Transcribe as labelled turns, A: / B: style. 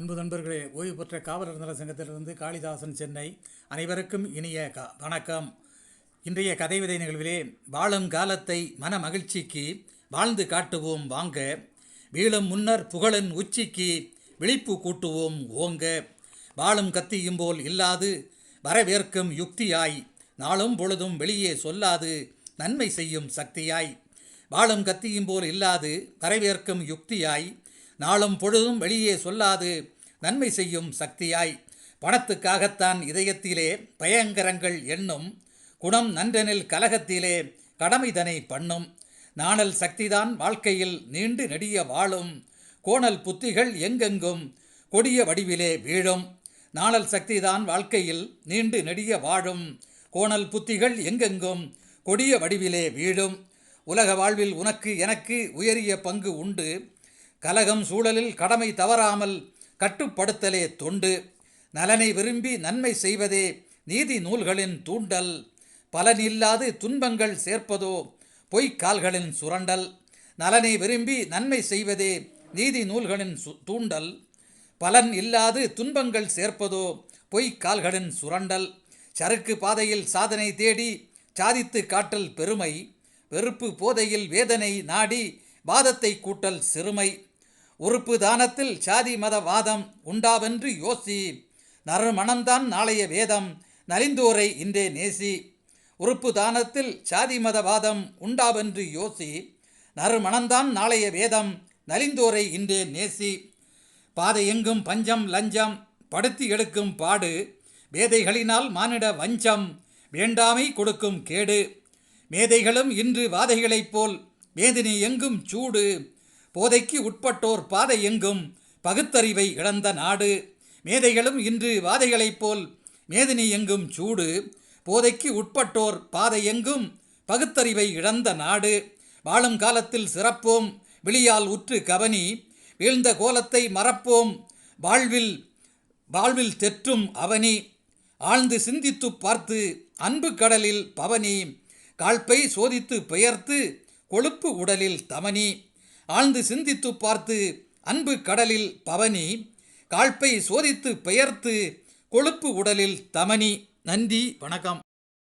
A: அன்பு நண்பர்களே ஓய்வு பெற்ற காவலர் நல சங்கத்திலிருந்து காளிதாசன் சென்னை. அனைவருக்கும் இனிய க வணக்கம். இன்றைய கதை விதை நிகழ்விலே வாழும் காலத்தை மன மகிழ்ச்சிக்கு வாழ்ந்து காட்டுவோம் வாங்க. வீழும் முன்னர் புகழின் உச்சிக்கு விழிப்பு கூட்டுவோம் ஓங்க. வாழும் கத்தியும் போல் இல்லாது வரவேற்கும் யுக்தியாய் நாளும் பொழுதும் வெளியே சொல்லாது நன்மை செய்யும் சக்தியாய். வாழும் கத்தியும் போல் இல்லாது வரவேற்கும் யுக்தியாய் நாளும் பொழுதும் வெளியே சொல்லாது. நன்மை செய்யும் சக்தியாய். பணத்துக்காகத்தான் இதயத்திலே பயங்கரங்கள் எண்ணும். குணம் நன்றெனில் கலகத்திலே கடமைதனை பண்ணும். நாணல் சக்திதான் வாழ்க்கையில் நீண்டு நெடிய வாழும். கோணல் புத்திகள் எங்கெங்கும் கொடிய வடிவிலே வீழும். நாணல் சக்திதான் வாழ்க்கையில் நீண்டு நெடிய வாழும். கோணல் புத்திகள் எங்கெங்கும் கொடிய வடிவிலே வீழும். உலக வாழ்வில் உனக்கு எனக்கு உயரிய பங்கு உண்டு. கலகம் சூழலில் கடமை தவறாமல் கட்டுப்படுத்தலே தொண்டு. நலனை விரும்பி நன்மை செய்வதே நீதி நூல்களின் தூண்டல். பலன் இல்லாது துன்பங்கள் சேர்ப்பதோ பொய்க்கால்களின் சுரண்டல். நலனை விரும்பி நன்மை செய்வதே நீதி நூல்களின் சு தூண்டல். பலன் இல்லாது துன்பங்கள் சேர்ப்பதோ பொய்க்கால்களின் சுரண்டல். சறுக்கு பாதையில் சாதனை தேடி சாதித்து காட்டல் பெருமை. வெறுப்பு போதையில் வேதனை நாடி வாதத்தை கூட்டல் சிறுமை. உறுப்பு தானத்தில் சாதி மத வாதம் உண்டாவென்று யோசி. நறுமணம்தான் நாளைய வேதம் நலிந்தோரை இன்றே நேசி. உறுப்பு தானத்தில் சாதி மத வாதம் உண்டாவென்று யோசி. நறுமணம்தான் நாளைய வேதம் நலிந்தோரை இன்றே நேசி. பாதை எங்கும் பஞ்சம் லஞ்சம் படுத்தி எடுக்கும் பாடு. வேதைகளினால் மானிட வஞ்சம் வேண்டாமை கொடுக்கும் கேடு. மேதைகளும் இன்று வாதைகளைப் போல் வேதினி எங்கும் சூடு. போதைக்கு உட்பட்டோர் பாதை எங்கும்? பகுத்தறிவை இழந்த நாடு. மேதைகளும் இன்று வாதைகளைப் போல் மேதினி எங்கும் சூடு. போதைக்கு உட்பட்டோர் பாதை எங்கும்? பகுத்தறிவை இழந்த நாடு. வாழும் காலத்தில் சிறப்போம். விழியால் உற்று கவனி. வீழ்ந்த கோலத்தை மறப்போம். வாழ்வில் வாழ்வில் தெற்றும் அவனி. ஆழ்ந்து சிந்தித்து பார்த்து அன்பு கடலில் பவனி. காழ்ப்பை சோதித்து பெயர்த்து கொழுப்பு உடலில் தமனி. ஆழ்ந்து சிந்தித்து பார்த்து அன்பு கடலில் பவனி காழ்ப்பை சோதித்து பெயர்த்து கொழுப்பு உடலில் தமனி. நன்றி வணக்கம்.